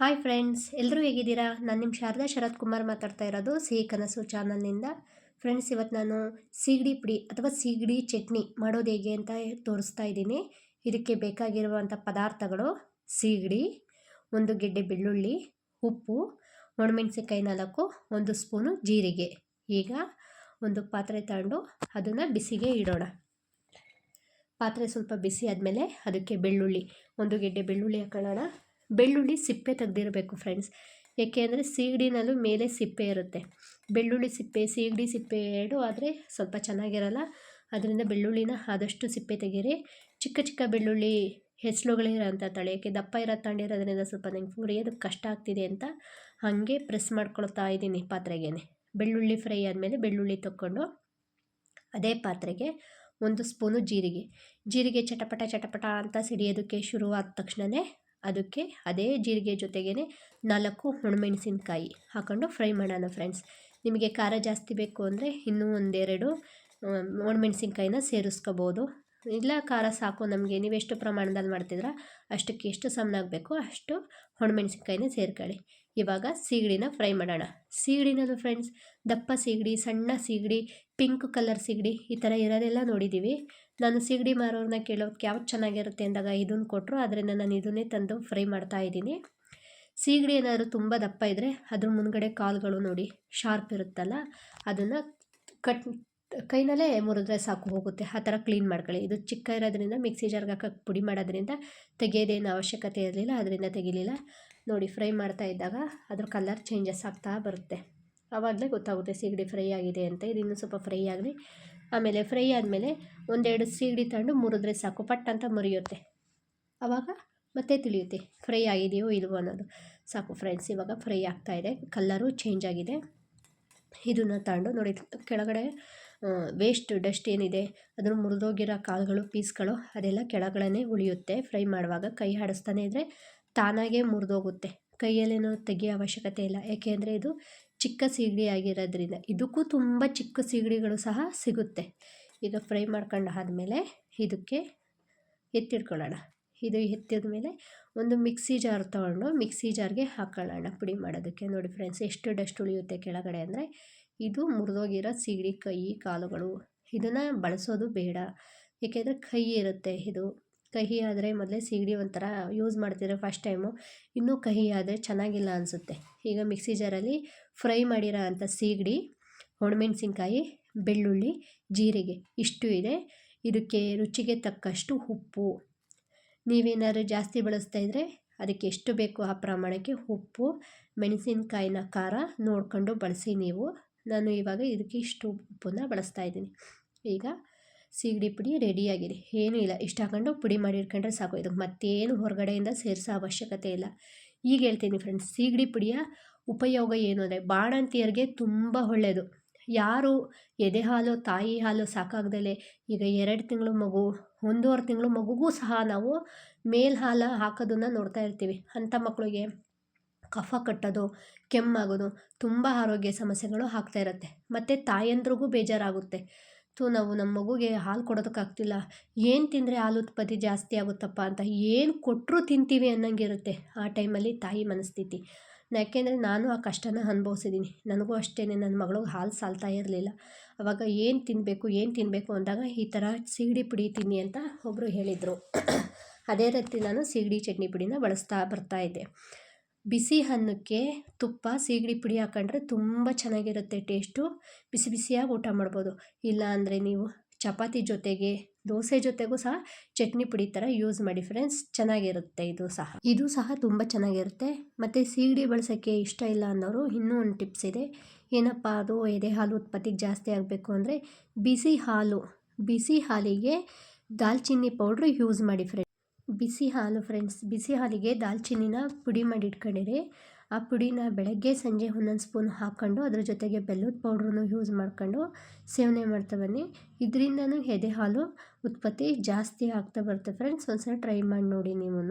Hi friends ಎಲ್ಲರೂ ಹೇಗಿದ್ದೀರಾ? ನಾನು ನಿಮ್ಮ ಶಾರದಾ ಶರತ್ ಕುಮಾರ್ ಮಾತಾಡ್ತಾ ಇರೋದು ಸಿಹಿ ಕನಸು ಚಾನಲ್ನಿಂದ. ಫ್ರೆಂಡ್ಸ್ ಇವತ್ತು ನಾನು ಸೀಗಡಿ ಪುಡಿ ಅಥವಾ ಸೀಗಡಿ ಚಟ್ನಿ ಮಾಡೋದು ಹೇಗೆ ಅಂತ ತೋರಿಸ್ತಾ ಇದ್ದೀನಿ. ಇದಕ್ಕೆ ಬೇಕಾಗಿರುವಂಥ ಪದಾರ್ಥಗಳು ಸೀಗಡಿ, ಒಂದು ಗೆಡ್ಡೆ ಬೆಳ್ಳುಳ್ಳಿ, ಉಪ್ಪು, ಒಣಮೆಣಸಿನ್ಕಾಯಿ ನಾಲ್ಕು, ಒಂದು ಸ್ಪೂನು ಜೀರಿಗೆ. ಈಗ ಒಂದು ಪಾತ್ರೆ ತಗೊಂಡು ಅದನ್ನು ಬಿಸಿಗೆ ಇಡೋಣ. ಪಾತ್ರೆ ಸ್ವಲ್ಪ ಬಿಸಿ ಆದಮೇಲೆ ಅದಕ್ಕೆ ಬೆಳ್ಳುಳ್ಳಿ, ಒಂದು ಗೆಡ್ಡೆ ಬೆಳ್ಳುಳ್ಳಿ ಹಾಕೊಳ್ಳೋಣ. ಬೆಳ್ಳುಳ್ಳಿ ಸಿಪ್ಪೆ ತೆಗೆದಿರಬೇಕು ಫ್ರೆಂಡ್ಸ್ ಏಕೆ ಅಂದರೆ ಸೀಗಡಿನಲ್ಲೂ ಮೇಲೆ ಸಿಪ್ಪೆ ಇರುತ್ತೆ. ಬೆಳ್ಳುಳ್ಳಿ ಸಿಪ್ಪೆ, ಸೀಗಡಿ ಸಿಪ್ಪೆ ಎರಡು ಆದರೆ ಸ್ವಲ್ಪ ಚೆನ್ನಾಗಿರಲ್ಲ. ಅದರಿಂದ ಬೆಳ್ಳುಳ್ಳಿನ ಆದಷ್ಟು ಸಿಪ್ಪೆ ತೆಗೀರಿ. ಚಿಕ್ಕ ಚಿಕ್ಕ ಬೆಳ್ಳುಳ್ಳಿ ಹೆಸಳುಗಳಿರೋಂಥ ತಳಿ ಯಾಕೆ ದಪ್ಪ ಇರೋ ತಗೊಂಡಿರೋದ್ರಿಂದ ಸ್ವಲ್ಪ ನಂಗೆ ಹುರಿಯೋದು ಕಷ್ಟ ಆಗ್ತಿದೆ ಅಂತ ಹಾಗೆ ಪ್ರೆಸ್ ಮಾಡ್ಕೊಳ್ತಾ ಇದ್ದೀನಿ ಪಾತ್ರೆಗೆ ಬೆಳ್ಳುಳ್ಳಿ ಫ್ರೈ ಆದಮೇಲೆ ಬೆಳ್ಳುಳ್ಳಿ ತಕ್ಕೊಂಡು ಅದೇ ಪಾತ್ರೆಗೆ ಒಂದು ಸ್ಪೂನು ಜೀರಿಗೆ. ಜೀರಿಗೆ ಚಟಪಟ ಚಟಪಟ ಅಂತ ಸಿಡಿಯೋದಕ್ಕೆ ಶುರುವಾದ ತಕ್ಷಣವೇ ಅದಕ್ಕೆ ಅದೇ ಜೀರಿಗೆ ಜೊತೆಗೇ ನಾಲ್ಕು ಹುಣಮೆಣಸಿನಕಾಯಿ ಹಾಕ್ಕೊಂಡು ಫ್ರೈ ಮಾಡೋಣ ಫ್ರೆಂಡ್ಸ್. ನಿಮಗೆ ಖಾರ ಜಾಸ್ತಿ ಬೇಕು ಅಂದರೆ ಇನ್ನೂ ಒಂದೆರಡು ಹುಣಮೆಣಸಿನಕಾಯಿನ ಸೇರಿಸ್ಕೋಬೋದು. ಇಲ್ಲ ಖಾರ ಸಾಕು ನಮಗೆ, ನೀವು ಎಷ್ಟು ಪ್ರಮಾಣದಲ್ಲಿ ಮಾಡ್ತಿದ್ರ ಅಷ್ಟಕ್ಕೆ ಎಷ್ಟು ಸಮನಾಗಬೇಕು ಅಷ್ಟು ಒಣಮೆಣ್ಸಿನ್ಕಾಯಿನ ಸೇರ್ಕೊಳ್ಳಿ. ಇವಾಗ ಸೀಗಡಿನ ಫ್ರೈ ಮಾಡೋಣ. ಸೀಗಡಿನಲ್ಲೂ ಫ್ರೆಂಡ್ಸ್, ದಪ್ಪ ಸೀಗಡಿ, ಸಣ್ಣ ಸೀಗಡಿ, ಪಿಂಕ್ ಕಲರ್ ಸೀಗಡಿ ಈ ಥರ ಇರೋದೆಲ್ಲ ನೋಡಿದ್ದೀವಿ. ನಾನು ಸೀಗಡಿ ಮಾರೋರನ್ನ ಕೇಳೋಕ್ಕೆ ಯಾವ್ದು ಚೆನ್ನಾಗಿರುತ್ತೆ ಅಂದಾಗ ಇದನ್ನು ಕೊಟ್ಟರು. ಆದ್ದರಿಂದ ನಾನು ಇದನ್ನೇ ತಂದು ಫ್ರೈ ಮಾಡ್ತಾ ಇದ್ದೀನಿ. ಸೀಗಡಿ ಏನಾದರೂ ತುಂಬ ದಪ್ಪ ಇದ್ದರೆ ಅದ್ರ ಮುಂದ್ಗಡೆ ಕಾಲುಗಳು ನೋಡಿ, ಶಾರ್ಪ್ ಇರುತ್ತಲ್ಲ, ಅದನ್ನು ಕಟ್ ಕೈನಲ್ಲೇ ಮುರಿದ್ರೆ ಸಾಕು ಹೋಗುತ್ತೆ. ಆ ಥರ ಕ್ಲೀನ್ ಮಾಡ್ಕೊಳ್ಳಿ. ಇದು ಚಿಕ್ಕ ಇರೋದ್ರಿಂದ, ಮಿಕ್ಸಿ ಜಾರ್ಗೆ ಪುಡಿ ಮಾಡೋದ್ರಿಂದ ತೆಗೆಯೋದೇನು ಅವಶ್ಯಕತೆ ಇರಲಿಲ್ಲ. ಅದರಿಂದ ತೆಗಿಲಿಲ್ಲ. ನೋಡಿ, ಫ್ರೈ ಮಾಡ್ತಾ ಇದ್ದಾಗ ಅದ್ರ ಕಲರ್ ಚೇಂಜಸ್ ಆಗ್ತಾ ಬರುತ್ತೆ. ಆವಾಗಲೇ ಗೊತ್ತಾಗುತ್ತೆ ಸೀಗಡಿ ಫ್ರೈ ಆಗಿದೆ ಅಂತ. ಇದು ಇನ್ನೂ ಸ್ವಲ್ಪ ಫ್ರೈ ಆಗಲಿ. ಆಮೇಲೆ ಫ್ರೈ ಆದಮೇಲೆ ಒಂದೆರಡು ಸೀಗಡಿ ತಗೊಂಡು ಮುರಿದ್ರೆ ಸಾಕು, ಪಟ್ ಅಂತ ಮುರಿಯುತ್ತೆ. ಆವಾಗ ಮತ್ತೆ ತಿಳಿಯುತ್ತೆ, ಫ್ರೈ ಆಗಿದೆಯೋ ಇಲ್ವೋ ಅನ್ನೋದು. ಸಾಕು ಫ್ರೆಂಡ್ಸ್ ಇವಾಗ ಫ್ರೈ ಆಗ್ತಾಯಿದೆ ಕಲ್ಲರು ಚೇಂಜ್ ಆಗಿದೆ. ಇದನ್ನು ತಗೊಂಡು ನೋಡಿ, ಕೆಳಗಡೆ ವೇಸ್ಟ್ ಡಸ್ಟ್ ಏನಿದೆ ಅದನ್ನು ಮುರಿದೋಗಿರೋ ಕಾಳುಗಳು ಪೀಸ್ಗಳು ಅದೆಲ್ಲ ಕೆಳಗಡೆ ಉಳಿಯುತ್ತೆ. ಫ್ರೈ ಮಾಡುವಾಗ ಕೈ ಆಡಿಸ್ತಾನೆ ಇದ್ದರೆ ತಾನಾಗೇ ಮುರಿದೋಗುತ್ತೆ. ಕೈಯಲ್ಲೇನೋ ತೆಗಿಯೋ ಅವಶ್ಯಕತೆ ಇಲ್ಲ. ಏಕೆಂದರೆ ಇದು ಚಿಕ್ಕ ಸೀಗಡಿ ಆಗಿರೋದ್ರಿಂದ ಇದಕ್ಕೂ ತುಂಬ ಚಿಕ್ಕ ಸೀಗಡಿಗಳು ಸಹ ಸಿಗುತ್ತೆ. ಈಗ ಫ್ರೈ ಮಾಡ್ಕೊಂಡು ಆದಮೇಲೆ ಇದಕ್ಕೆ ಎತ್ತಿಡ್ಕೊಳ್ಳೋಣ ಇದು ಎತ್ತಿದ ಮೇಲೆ ಒಂದು ಮಿಕ್ಸಿ ಜಾರ್ ತೊಗೊಂಡು ಮಿಕ್ಸಿ ಜಾರ್ಗೆ ಹಾಕೊಳ್ಳೋಣ ಪುಡಿ ಮಾಡೋದಕ್ಕೆ. ನೋಡಿ ಫ್ರೆಂಡ್ಸ್, ಎಷ್ಟು ಡಸ್ಟ್ ಉಳಿಯುತ್ತೆ ಕೆಳಗಡೆ ಅಂದರೆ ಇದು ಮುರಿದೋಗಿರೋ ಸೀಗಡಿ ಕೈ ಕಾಲುಗಳು. ಇದನ್ನು ಬಳಸೋದು ಬೇಡ. ಏಕೆಂದರೆ ಕೈ ಇರುತ್ತೆ ಇದು. ಕಹಿ ಆದರೆ ಮೊದಲೇ ಸೀಗಡಿ ಒಂಥರ ಯೂಸ್ ಮಾಡ್ತಿದ್ರೆ ಫಸ್ಟ್ ಟೈಮು ಇನ್ನೂ ಕಹಿ ಆದರೆ ಚೆನ್ನಾಗಿಲ್ಲ ಅನಿಸುತ್ತೆ. ಈಗ ಮಿಕ್ಸಿ ಜಾರಲ್ಲಿ ಫ್ರೈ ಮಾಡಿರೋ ಅಂಥ ಸೀಗಡಿ, ಒಣಮೆಣ್ಸಿನ್ಕಾಯಿ, ಬೆಳ್ಳುಳ್ಳಿ, ಜೀರಿಗೆ ಇಷ್ಟು ಇದೆ. ಇದಕ್ಕೆ ರುಚಿಗೆ ತಕ್ಕಷ್ಟು ಉಪ್ಪು. ನೀವೇನಾದ್ರು ಜಾಸ್ತಿ ಬಳಸ್ತಾ ಇದ್ದರೆ ಅದಕ್ಕೆ ಎಷ್ಟು ಬೇಕು ಆ ಪ್ರಮಾಣಕ್ಕೆ ಉಪ್ಪು, ಮೆಣಸಿನ್ಕಾಯಿನ ಖಾರ ನೋಡಿಕೊಂಡು ಬಳಸಿ ನೀವು. ನಾನು ಇವಾಗ ಇದಕ್ಕೆ ಇಷ್ಟು ಉಪ್ಪನ್ನು ಬಳಸ್ತಾ ಇದ್ದೀನಿ. ಈಗ ಸೀಗಡಿ ಪುಡಿ ರೆಡಿಯಾಗಿದೆ ಏನೂ ಇಲ್ಲ. ಇಷ್ಟು ಹಾಕೊಂಡು ಪುಡಿ ಮಾಡಿ ಇಟ್ಕೊಂಡ್ರೆ ಸಾಕು. ಇದಕ್ಕೆ ಮತ್ತೇನು ಹೊರಗಡೆಯಿಂದ ಸೇರಿಸೋ ಅವಶ್ಯಕತೆ ಇಲ್ಲ. ಈಗ ಹೇಳ್ತೀನಿ ಫ್ರೆಂಡ್ಸ್ ಸೀಗಡಿ ಪುಡಿಯ ಉಪಯೋಗ ಏನು ಅಂದರೆ ಬಾಣಂತಿಯರಿಗೆ ತುಂಬ ಒಳ್ಳೆಯದು ಯಾರು ಎದೆ ಹಾಲು, ತಾಯಿ ಹಾಲು ಸಾಕಾಗ್ದಲೇ ಈಗ ಎರಡು ತಿಂಗಳು ಮಗು, ಒಂದೂವರೆ ತಿಂಗಳು ಮಗುಗೂ ಸಹ ನಾವು ಮೇಲ್ ಹಾಲು ಹಾಕೋದನ್ನು ನೋಡ್ತಾ ಇರ್ತೀವಿ. ಅಂಥ ಮಕ್ಕಳಿಗೆ ಕಫ ಕಟ್ಟೋದು, ಕೆಮ್ಮಾಗೋದು ತುಂಬ ಆರೋಗ್ಯ ಸಮಸ್ಯೆಗಳು ಆಗ್ತಾ ಇರುತ್ತೆ. ಮತ್ತು ತಾಯಂದ್ರಿಗೂ ಬೇಜಾರಾಗುತ್ತೆ. ಸೊ ನಾವು ನಮ್ಮ ಮಗುಗೆ ಹಾಲು ಕೊಡೋದಕ್ಕಾಗ್ತಿಲ್ಲ. ಏನು ತಿಂದರೆ ಹಾಲು ಉತ್ಪತ್ತಿ ಜಾಸ್ತಿ ಆಗುತ್ತಪ್ಪ ಅಂತ ಏನು ಕೊಟ್ಟರೂ ತಿಂತೀವಿ ಅನ್ನಂಗಿರುತ್ತೆ ಆ ಟೈಮಲ್ಲಿ ತಾಯಿ ಮನಸ್ಥಿತಿ. ಯಾಕೆಂದರೆ ನಾನು ಆ ಕಷ್ಟನ ಅನುಭವಿಸಿದ್ದೀನಿ. ನನಗೂ ಅಷ್ಟೇ ನನ್ನ ಮಗಳಿಗೆ ಹಾಲು ಸಾಲ್ತಾ ಇರಲಿಲ್ಲ. ಅವಾಗ ಏನು ತಿನ್ನಬೇಕು ಏನು ತಿನ್ನಬೇಕು ಅಂದಾಗ ಈ ಥರ ಸೀಗಡಿ ಪುಡಿ ತಿನ್ನಿ ಅಂತ ಒಬ್ಬರು ಹೇಳಿದರು. ಅದೇ ರೀತಿ ನಾನು ಸೀಗಡಿ ಚಟ್ನಿ ಪುಡಿನ ಬಳಸ್ತಾ ಬರ್ತಾಯಿದ್ದೆ ಬಿಸಿ ಅನ್ನಕ್ಕೆ ತುಪ್ಪ, ಸೀಗಡಿ ಪುಡಿ ಹಾಕೊಂಡ್ರೆ ತುಂಬ ಚೆನ್ನಾಗಿರುತ್ತೆ ಟೇಸ್ಟು. ಬಿಸಿ ಬಿಸಿಯಾಗಿ ಊಟ ಮಾಡ್ಬೋದು. ಇಲ್ಲ ಅಂದರೆ ನೀವು ಚಪಾತಿ ಜೊತೆಗೆ, ದೋಸೆ ಜೊತೆಗೂ ಸಹ ಚಟ್ನಿ ಪುಡಿ ಥರ ಯೂಸ್ ಮಾಡಿ ಫ್ರೆಂಡ್ಸ್. ಚೆನ್ನಾಗಿರುತ್ತೆ ಇದು ಸಹ. ಇದು ಸಹ ತುಂಬ ಚೆನ್ನಾಗಿರುತ್ತೆ. ಮತ್ತು ಸೀಗಡಿ ಬಳಸೋಕ್ಕೆ ಇಷ್ಟ ಇಲ್ಲ ಅನ್ನೋರು ಇನ್ನೂ ಒಂದು ಟಿಪ್ಸ್ ಇದೆ. ಏನಪ್ಪ ಅದು? ಎದೆ ಹಾಲು ಉತ್ಪತ್ತಿಗೆ ಜಾಸ್ತಿ ಆಗಬೇಕು ಅಂದರೆ ಬಿಸಿ ಹಾಲು, ಬಿಸಿ ಹಾಲಿಗೆ ದಾಲ್ಚಿನ್ನಿ ಪೌಡ್ರ್ ಯೂಸ್ ಮಾಡಿ ಫ್ರೆಂಡ್ಸ್. ಬಿಸಿ ಹಾಲು ಫ್ರೆಂಡ್ಸ್ ಬಿಸಿ ಹಾಲಿಗೆ ದಾಲ್ಚಿನ್ನಿನ ಪುಡಿ ಮಾಡಿ ಇಟ್ಕೊಂಡಿರಿ ಆ ಪುಡಿನ ಬೆಳಗ್ಗೆ ಸಂಜೆ ಒಂದೊಂದು ಸ್ಪೂನ್ ಹಾಕ್ಕೊಂಡು ಅದ್ರ ಜೊತೆಗೆ ಬೆಲ್ಲದ ಪೌಡ್ರನ್ನು ಯೂಸ್ ಮಾಡ್ಕೊಂಡು ಸೇವನೆ ಮಾಡ್ತಾ ಬನ್ನಿ. ಇದರಿಂದನೂ ಎದೆ ಹಾಲು ಉತ್ಪತ್ತಿ ಜಾಸ್ತಿ ಆಗ್ತಾ ಬರುತ್ತೆ ಫ್ರೆಂಡ್ಸ್ ಒಂದ್ಸಲ ಟ್ರೈ ಮಾಡಿ ನೋಡಿ ನೀವು